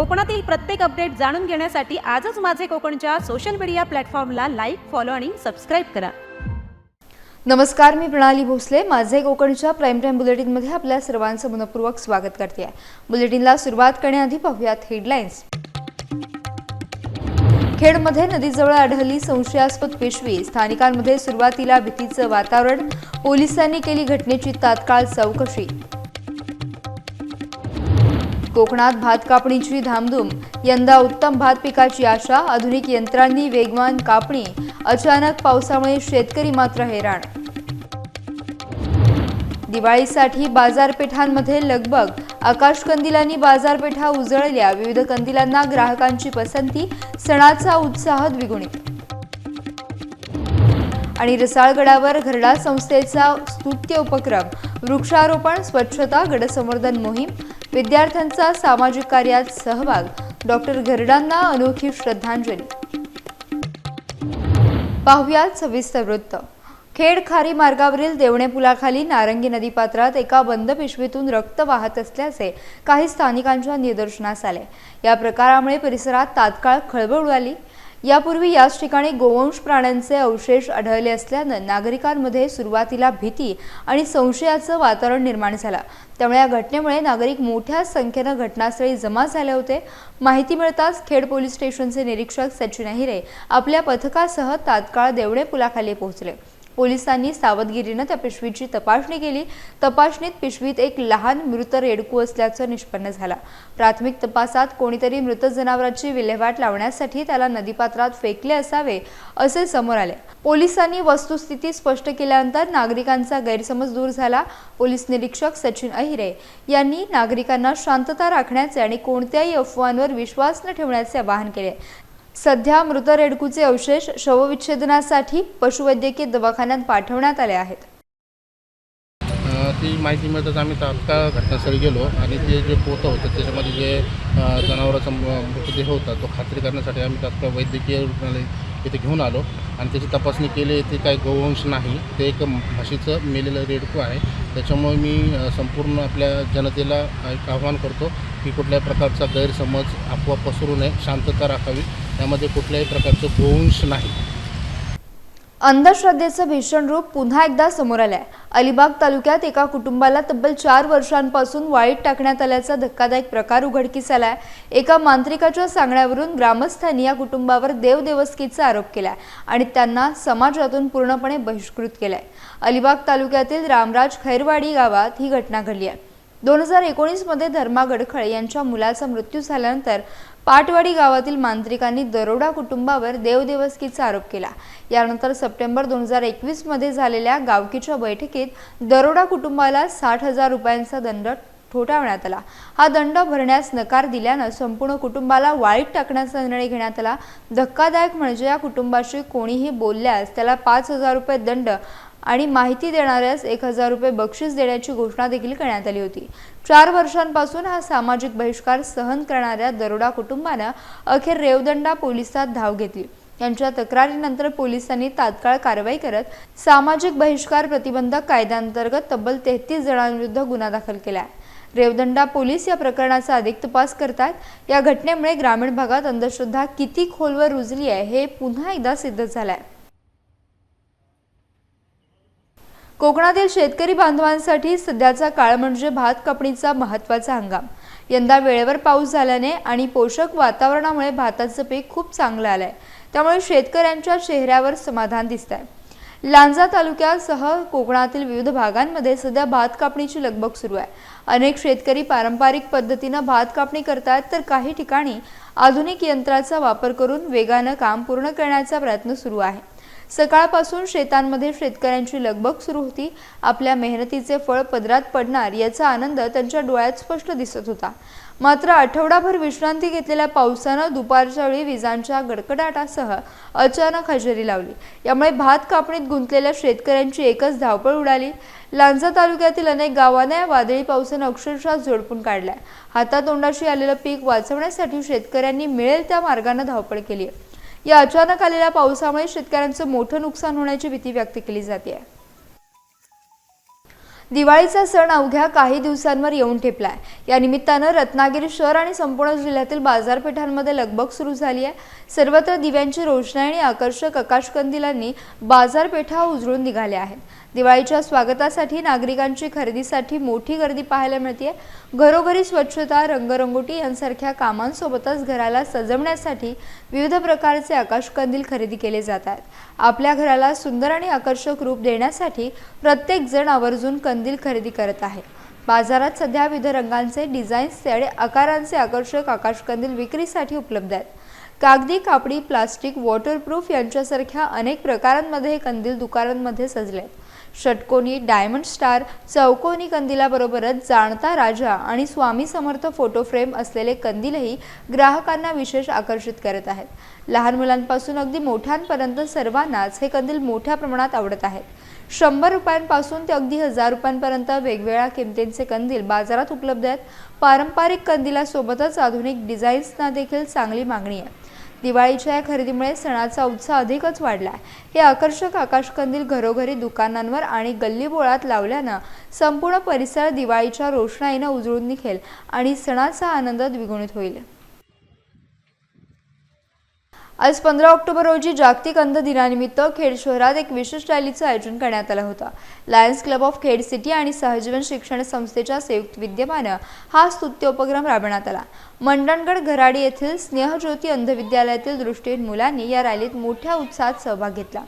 कोकणातील प्रत्येक अपडेट जाणून घेण्यासाठी आजच माझे कोकणच्या सोशल मीडिया प्लॅटफॉर्मला लाईक फॉलो आणि सबस्क्राईब करा. नमस्कार मी प्रणाली भोसले. माझे कोकणच्या प्राईम टाईम बुलेटिनमध्ये आपल्या सर्वांचं मनपूर्वक स्वागत करते आहे. बुलेटिनला सुरुवात करण्याआधी पाहूयात हेडलाईन्स खेडमध्ये नदीजवळ आढळली संशयास्पद पिशवी. स्थानिकांमध्ये सुरुवातीला भीतीचं वातावरण. पोलिसांनी केली घटनेची तात्काळ चौकशी. कोकणात भात कापणीची धामधूम. यंदा उत्तम भात पिकाची आशा. आधुनिक यंत्रांनी वेगवान कापणी. अचानक पावसामुळे शेतकरी मात्र हैराण. दिवाळीसाठी बाजारपेठांमध्ये लगबग. आकाश कंदिलांनी बाजारपेठा उजळल्या. विविध कंदिलांना ग्राहकांची पसंती. सणाचा उत्साह द्विगुणित. आणि रसाळगडावर घरडा संस्थेचा स्तुत्य उपक्रम. वृक्षारोपण स्वच्छता गडसंवर्धन मोहीम. विद्यार्थ्यांचा सामाजिक कार्यात सहभाग. डॉक्टर घरडांना अनोखी श्रद्धांजली. पाहुयात सविस्तर वृत्त. खेड खारी मार्गावरील देवणे पुलाखाली नारंगी नदीपात्रात एका बंद पिशवीतून रक्त वाहत असल्याचे काही स्थानिकांच्या निदर्शनास आले. या प्रकारामुळे परिसरात तात्काळ खळबळ उडाली. यापूर्वी याच ठिकाणी गोवंश प्राण्यांचे अवशेष आढळले असल्यानं नागरिकांमध्ये सुरुवातीला भीती आणि संशयाचं वातावरण निर्माण झालं. त्यामुळे या घटनेमुळे नागरिक मोठ्या संख्येनं घटनास्थळी जमा झाले होते. माहिती मिळताच खेड पोलीस स्टेशनचे निरीक्षक सचिन अहिरे आपल्या पथकासह तात्काळ देवणे पुलाखाली पोहोचले. पोलिसांनी सावधगिरीनं त्या पिशवीची तपासणी केली. तपासणीत पिशवीत एक लहान मृत रेडकू असल्याचं निष्पन्न झालं. प्राथमिक तपासात कोणीतरी मृत जनावरांची विल्हेवाट लावण्यासाठी त्याला नदीपात्रात फेकले असावे असे समोर आले. पोलिसांनी वस्तुस्थिती स्पष्ट केल्यानंतर नागरिकांचा गैरसमज दूर झाला. पोलीस निरीक्षक सचिन अहिरे यांनी नागरिकांना शांतता राखण्याचे आणि कोणत्याही अफवांवर विश्वास न ठेवण्याचे आवाहन केले. सध्या मृत रेडकूचे अवशेष शवविच्छेदनासाठी पशुवैद्यकीय दवाखान्यात पाठवण्यात आले आहेत. ती माहिती मिळताच आम्ही तात्काळ घटनास्थळी गेलो आणि ते जे पोतं होतं त्याच्यामध्ये जे जनावराचा मृतदेह होता तो खात्री करण्यासाठी आम्ही तात्काळ वैद्यकीय रुग्णालय इथे घेऊन आलो आणि त्याची तपासणी केली. ते काही गोवंश नाही ते एक म्हशीचं मेलेलं रेडकू आहे. त्याच्यामुळे मी संपूर्ण आपल्या जनतेला एक आव्हान करतो की कुठल्याही प्रकारचा गैरसमज अफवा पसरू नये शांतता राखावी. त्यामध्ये कुठल्याही प्रकारचं गोवंश नाही. अंधश्रद्धेचं भीषण रूप पुन्हा एकदा समोर आलंय. अलिबाग तालुक्यात एका कुटुंबाला तब्बल चार वर्षांपासून वाळीत टाकण्यात आल्याचा धक्कादायक प्रकार उघडकीस आलाय. एका मांत्रिकाच्या सांगण्यावरून ग्रामस्थांनी या कुटुंबावर देवदेवस्कीचा आरोप केलाय आणि त्यांना समाजातून पूर्णपणे बहिष्कृत केलाय. अलिबाग तालुक्यातील रामराज खैरवाडी गावात ही घटना घडली आहे. दोन हजार एकोणीसमध्ये धर्मा गडखळे यांच्या मुलाचा मृत्यू झाल्यानंतर पाटवाडी गावातील मांत्रिकांनी दरोडा कुटुंबावर देवदेवस्कीचा आरोप केला. यानंतर सप्टेंबर दोन हजार एकवीसमध्ये झालेल्या गावकीच्या बैठकीत दरोडा कुटुंबाला साठ हजार रुपयांचा दंड ठोठावण्यात आला. हा दंड भरण्यास नकार दिल्यानं संपूर्ण कुटुंबाला वाळीत टाकण्याचा निर्णय घेण्यात आला. धक्कादायक म्हणजे या कुटुंबाशी कोणीही बोलल्यास त्याला पाच हजार रुपये दंड आणि माहिती देणाऱ्यास एक हजार रुपये बक्षीस देण्याची घोषणा देखील करण्यात आली होती. चार वर्षांपासून हा सामाजिक बहिष्कार सहन करणाऱ्या दरोडा कुटुंबानं अखेर रेवदंडा पोलिसात धाव घेतली. यांच्या तक्रारीनंतर पोलिसांनी तात्काळ कारवाई करत सामाजिक बहिष्कार प्रतिबंधक कायद्याअंतर्गत तब्बल तेहतीस जणांविरुद्ध गुन्हा दाखल केला. आहे रेवदंडा पोलीस या प्रकरणाचा अधिक तपास करतात. या घटनेमुळे ग्रामीण भागात अंधश्रद्धा किती खोलवर रुजली आहे हे पुन्हा एकदा सिद्ध झालं आहे कोकणातील शेतकरी बांधवांसाठी सध्याचा काळ म्हणजे भात कापणीचा महत्त्वाचा हंगाम. यंदा वेळेवर पाऊस झाल्याने आणि पोषक वातावरणामुळे भाताचं पीक खूप चांगलं आलंय. त्यामुळे शेतकऱ्यांच्या चेहऱ्यावर समाधान दिसत आहे लांजा तालुक्यासह कोकणातील विविध भागांमध्ये सध्या भात कापणीची लगबग सुरू आहे. अनेक शेतकरी पारंपरिक पद्धतीनं भात कापणी करतात तर काही ठिकाणी आधुनिक यंत्राचा वापर करून वेगानं काम पूर्ण करण्याचा प्रयत्न सुरू आहे. सकाळपासून शेतांमध्ये शेतकऱ्यांची लगबग सुरू होती. आपल्या मेहनतीचे फळ पदरात पडणार याचा आनंद त्यांच्या डोळ्यात स्पष्ट दिसत होता. मात्र आठवडाभर विश्रांती घेतलेल्या पावसानं दुपारच्या वेळी विजांच्या गडकडाटासह अचानक हजेरी लावली. यामुळे भात कापणीत गुंतलेल्या शेतकऱ्यांची एकच धावपळ उडाली. लांजा तालुक्यातील अनेक गावांना या वादळी पावसानं अक्षरशः झोडपून काढलाय. हातातोंडाशी आलेलं पीक वाचवण्यासाठी शेतकऱ्यांनी मिळेल त्या मार्गानं धावपळ केली आहे या अचानक आलेल्या पावसामुळे शेतकऱ्यांचं मोठं नुकसान होण्याची भीती व्यक्त केली जाते. दिवाळीचा सण अवघ्या काही दिवसांवर येऊन ठेपलाय. या निमित्तानं रत्नागिरी शहर आणि संपूर्ण जिल्ह्यातील बाजारपेठांमध्ये लगबग सुरू झाली आहे. सर्वत्र दिव्यांची रोषणाई आणि आकर्षक आकाशकंदिलांनी बाजारपेठा उजळून निघाल्या आहेत. दिवाळीच्या स्वागतासाठी नागरिकांची खरेदीसाठी मोठी गर्दी पाहायला मिळते घरोघरी स्वच्छता रंगरंगोटी यांसारख्या कामांसोबतच घराला सजवण्यासाठी विविध प्रकारचे आकाशकंदील खरेदी केले जात आहेत आपल्या घराला सुंदर आणि आकर्षक रूप देण्यासाठी प्रत्येक जण आवर्जून कंदील खरेदी करत आहे. बाजारात सध्या विविध रंगांचे डिझाईन्सचे आणि आकारांचे आकर्षक आकाशकंदील विक्रीसाठी उपलब्ध आहेत. कागदी कापडी प्लास्टिक वॉटरप्रूफ यांच्यासारख्या अनेक प्रकारांमध्ये हे कंदील दुकानांमध्ये सजले आहेत षटकोनी डायमंड स्टार चौकोनी कंदिलाबरोबरच जाणता राजा आणि स्वामी समर्थ फोटो फ्रेम असलेले कंदीलही ग्राहकांना विशेष आकर्षित करत आहेत. लहान मुलांपासून अगदी मोठ्यांपर्यंत सर्वांनाच हे कंदील मोठ्या प्रमाणात आवडत आहेत. शंभर रुपयांपासून ते अगदी हजार रुपयांपर्यंत वेगवेगळ्या किमतींचे कंदील बाजारात उपलब्ध आहेत. पारंपरिक कंदिलासोबतच आधुनिक डिझाईन्सना देखील चांगली मागणी आहे. दिवाळीच्या या खरेदीमुळे सणाचा उत्साह अधिकच वाढला आहे हे आकर्षक आकाशकंदील घरोघरी दुकानांवर आणि गल्लीबोळात लावल्यानं संपूर्ण परिसर दिवाळीच्या रोषणाईनं उजळून निघेल आणि सणाचा आनंद द्विगुणित होईल. आज पंधरा ऑक्टोबर रोजी जागतिक अंध दिनानिमित्त खेड शहरात एक विशेष रॅलीचं आयोजन करण्यात आलं होतं. Lions club of Khed city आणि सहजीवन शिक्षण संस्थेच्या संयुक्त विद्यमानं हा स्तुत्य उपक्रम राबवण्यात आला. मंडणगड घराडी येथील स्नेहज्योती अंध विद्यालयातील दृष्टीहीन मुलांनी या रॅलीत मोठ्या उत्साहात सहभाग घेतला.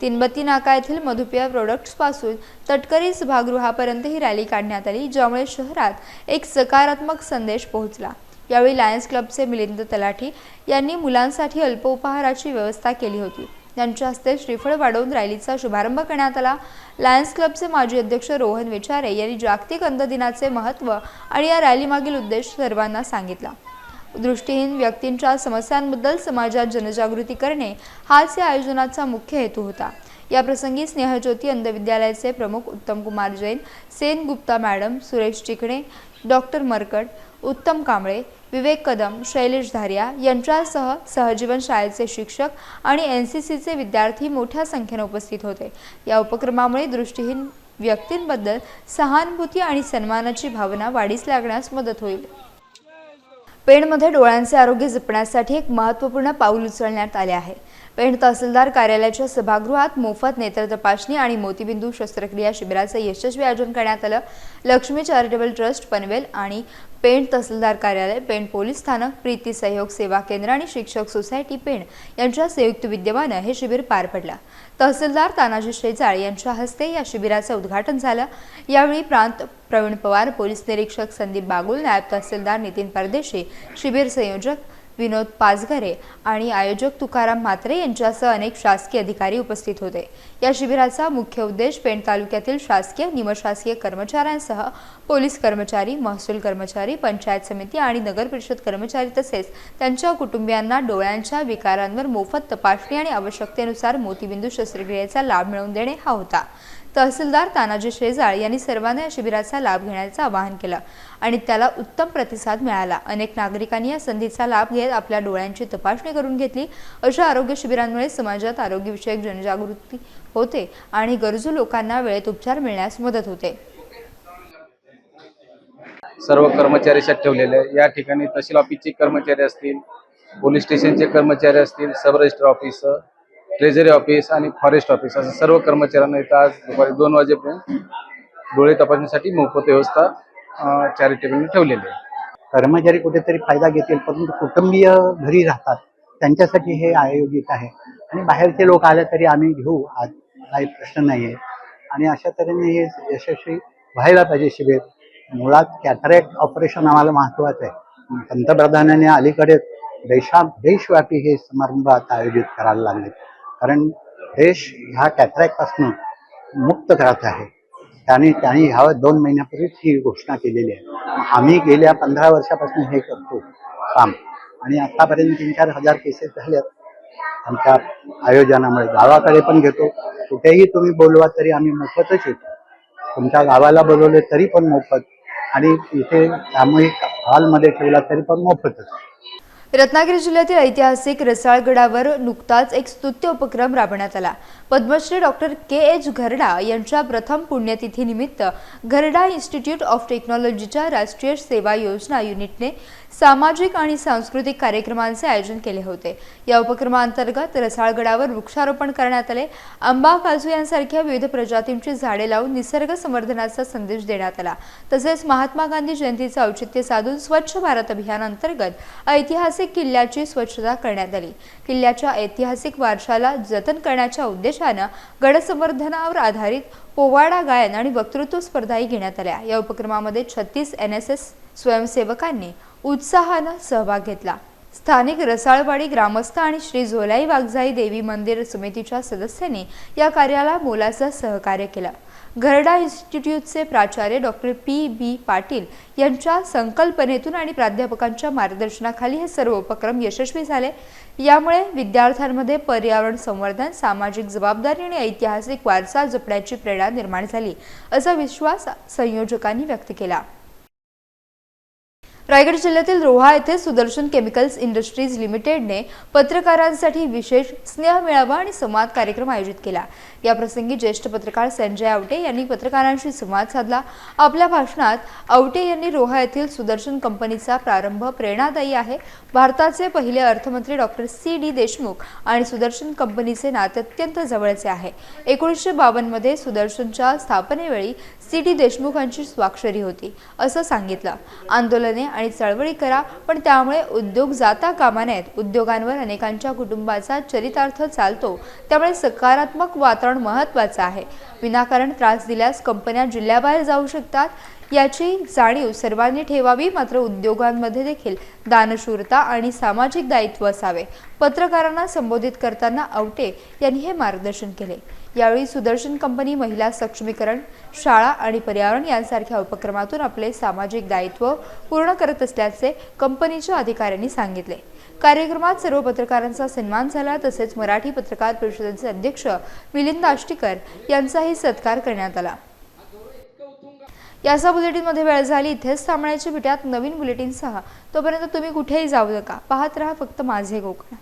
तीनबत्ती नाका येथील मधुपिया प्रोडक्ट्सपासून तटकरी सभागृहापर्यंत ही रॅली काढण्यात आली ज्यामुळे शहरात एक सकारात्मक संदेश पोहोचला. यावेळी लायन्स क्लबचे मिलिंद तलाठी यांनी मुलांसाठी अल्प उपहाराची व्यवस्था केली होती. त्यांच्या हस्ते श्रीफळ वाढवून रॅलीचा शुभारंभ करण्यात आला. लायन्स क्लबचे माजी अध्यक्ष रोहन विचारे यांनी जागतिक अंध दिनाचे महत्त्व आणि या रॅलीमागील उद्देश सर्वांना सांगितला. दृष्टीहीन व्यक्तींच्या समस्यांबद्दल समाजात जनजागृती करणे हाच या आयोजनाचा मुख्य हेतू होता. या प्रसंगी स्नेहज्योती अंध विद्यालयाचे प्रमुख उत्तम कुमार जैन सेन गुप्ता मॅडम सुरेश चिकणे डॉक्टर मरकट उत्तम कांबळे विवेक कदम शैलेश धारिया यांच्यासह सहजीवन शाळेचे शिक्षक आणि एन सी सीचे विद्यार्थी मोठ्या संख्येने उपस्थित होते. या उपक्रमामुळे दृष्टीहीन व्यक्तींबद्दल सहानुभूती आणि सन्मानाची भावना वाढीस लागण्यास मदत होईल. पेणमध्ये डोळ्यांचे आरोग्य जपण्यासाठी एक महत्त्वपूर्ण पाऊल उचलण्यात आले आहे. पेण तहसीलदार कार्यालयाच्या सभागृहात मोफत नेत्र तपासणी आणि मोतीबिंदू शस्त्रक्रिया शिबिराचं यशस्वी आयोजन करण्यात आलं. लक्ष्मी चॅरिटेबल ट्रस्ट पनवेल आणि पेण तहसीलदार कार्यालय पेण पोलीस स्थानक प्रीती सहयोग सेवा केंद्र आणि शिक्षक सोसायटी पेण यांच्या संयुक्त विद्यमानं हे शिबिर पार पडलं. तहसीलदार तानाजी शेजाळ यांच्या हस्ते या शिबिराचं उद्घाटन झालं. यावेळी प्रांत प्रवीण पवार पोलीस निरीक्षक संदीप बागुल नायब तहसीलदार नितीन परदेशी शिबिर संयोजक विनोद पाचघरे आणि आयोजक तुकाराम म्हात्रे यांच्यासह अनेक शासकीय अधिकारी उपस्थित होते. या शिबिराचा मुख्य उद्देश पेण तालुक्यातील शासकीय निमशासकीय कर्मचाऱ्यांसह पोलीस कर्मचारी महसूल कर्मचारी पंचायत समिती आणि नगर परिषद कर्मचारी तसेच त्यांच्या कुटुंबियांना डोळ्यांच्या विकारांवर मोफत तपासणी आणि आवश्यकतेनुसार मोतीबिंदू शस्त्रक्रियेचा लाभ मिळवून देणे हा होता. तहसीलदार तानाजी शेजाळ यांनी सर्वांना या शिबिराचा लाभ घेण्याचं आवाहन केलं आणि त्याला उत्तम प्रतिसाद मिळाला. अनेक नागरिकांनी या संधीचा लाभ घेत आपल्या डोळ्यांची तपासणी करून घेतली. अशा आरोग्य शिबिरांमुळे समाजात आरोग्यविषयक जनजागृती होते आणि गरजू लोकांना वेळेत उपचार मिळण्यास मदत होते. सर्व कर्मचारी ठेवलेले या ठिकाणी तहसील ऑफिसचे कर्मचारी असतील पोलीस स्टेशनचे कर्मचारी असतील sub register officer treasury office आणि फॉरेस्ट ऑफिस असं सर्व कर्मचाऱ्यांना इथं आज दुपारी दोन वाजेपर्यंत डोळे तपासण्यासाठी मोफत व्यवस्था चॅरिटेबलने ठेवलेली आहे. कर्मचारी कुठेतरी फायदा घेतील परंतु कुटुंबीय घरी राहतात त्यांच्यासाठी हे आयोजित आहे. आणि बाहेरचे लोक आले तरी आम्ही घेऊ आज काही प्रश्न नाही आहे आणि अशा तऱ्हेने हे यशस्वी व्हायला पाहिजे शिबिर. मुळात कॅटरॅक्ट ऑपरेशन आम्हाला महत्त्वाचं आहे. पंतप्रधानांनी अलीकडे देशा देशव्यापी हे समारंभ आता आयोजित करायला लागले कारण देश ह्या कॅथरॅकपासून मुक्त करायचा आहे. त्याने त्यांनी ह्या दोन महिन्यापूर्वीच ही घोषणा केलेली आहे. आम्ही गेल्या पंधरा वर्षापासून हे करतो काम. आणि आतापर्यंत तीन चार हजार केसेस झाल्यात. आमच्या आयोजनामुळे गावाकडे पण घेतो. कुठेही तुम्ही बोलवा तरी आम्ही मोफतच येतो. तुमच्या गावाला बोलवले तरी पण मोफत. आणि इथे सामूहिक हॉलमध्ये ठेवला तरी पण मोफतच. रत्नागिरी जिल्ह्यातील ऐतिहासिक रसाळगडावर नुकताच एक स्तुत्य उपक्रम राबवण्यात आला. Padmashri doctor K H Gharda यांच्या प्रथम पुण्यतिथीनिमित्त घरडा इन्स्टिट्यूट ऑफ टेक्नॉलॉजीच्या राष्ट्रीय सेवा योजना युनिटने सामाजिक आणि सांस्कृतिक कार्यक्रमांचे आयोजन केले होते. या उपक्रमांतर्गत रसाळगडावर वृक्षारोपण करण्यात आले. आंबा काजू यांसारख्या विविध प्रजातींची झाडे लावून निसर्ग संवर्धनाचा संदेश देण्यात आला. तसेच महात्मा गांधी जयंतीचं औचित्य साधून स्वच्छ भारत अभियान अंतर्गत ऐतिहासिक किल्ल्याची स्वच्छता करण्यात आली. किल्ल्याच्या ऐतिहासिक वारशाला जतन करण्याच्या उद्देशानं गणसंवर्धनावर आधारित पोवाडा गायन आणि वक्तृत्व स्पर्धाही घेण्यात आल्या. या उपक्रमामध्ये छत्तीस एन एस एस स्वयंसेवकांनी उत्साहानं सहभाग घेतला. स्थानिक रसाळवाडी ग्रामस्थ आणि श्री झोलाई वाघजाई देवी मंदिर समितीच्या सदस्यांनी या कार्याला मोलाचं सहकार्य केलं. घरडा इन्स्टिट्यूटचे प्राचार्य डॉक्टर पी बी पाटील यांच्या संकल्पनेतून आणि प्राध्यापकांच्या मार्गदर्शनाखाली हे सर्व उपक्रम यशस्वी झाले. यामुळे विद्यार्थ्यांमध्ये पर्यावरण संवर्धन सामाजिक जबाबदारी आणि ऐतिहासिक वारसा जपण्याची प्रेरणा निर्माण झाली असा विश्वास संयोजकांनी व्यक्त केला. रायगड जिल्ह्यातील रोहा येथे सुदर्शन केमिकल्स इंडस्ट्रीज लिमिटेडने पत्रकारांसाठी विशेष स्नेह मेळावा आणि संवाद कार्यक्रम आयोजित केला. या प्रसंगी ज्येष्ठ पत्रकार संजय आवटे यांनी पत्रकारांशी संवाद साधला. आपल्या भाषणात आवटे यांनी रोहा येथील सुदर्शन कंपनीचा प्रारंभ प्रेरणादायी आहे. भारताचे पहिले अर्थमंत्री डॉक्टर सी. डी. देशमुख आणि सुदर्शन कंपनीचे नाते अत्यंत जवळचे आहे. एकोणीसशे बावन्नमध्ये सुदर्शनच्या स्थापनेवेळी सी. डी. देशमुखांची स्वाक्षरी होती असं सांगितलं. आंदोलने आणि चळवळी करा पण त्यामुळे उद्योग जाता कामा नयेत. उद्योगांवर अनेकांच्या कुटुंबाचा चरितार्थ चालतो. त्यामुळे सकारात्मक वातावरण महत्त्वाचं आहे. विनाकारण त्रास दिल्यास कंपन्या जिल्ह्याबाहेर जाऊ शकतात. याची जाणीव सर्वांनी ठेवावी मात्र उद्योगांमध्ये देखील दानशूरता आणि सामाजिक दायित्व असावे. पत्रकारांना संबोधित करताना आवटे यांनी हे मार्गदर्शन केले. यावेळी सुदर्शन कंपनी महिला सक्षमीकरण शाळा आणि पर्यावरण यांसारख्या उपक्रमातून आपले सामाजिक दायित्व पूर्ण करत असल्याचे कंपनीच्या अधिकाऱ्यांनी सांगितले. कार्यक्रमात सर्व पत्रकारांचा सन्मान झाला. तसेच मराठी पत्रकार परिषदेचे अध्यक्ष मिलिंद आष्टीकर यांचाही सत्कार करण्यात आला. याचा बुलेटिनमध्ये वेळ झाली. इथेच थांबण्याच्या भेट्यात नवीन बुलेटिनसह तोपर्यंत तुम्ही कुठेही जाऊ नका. पाहत राहा फक्त माझे कोकण.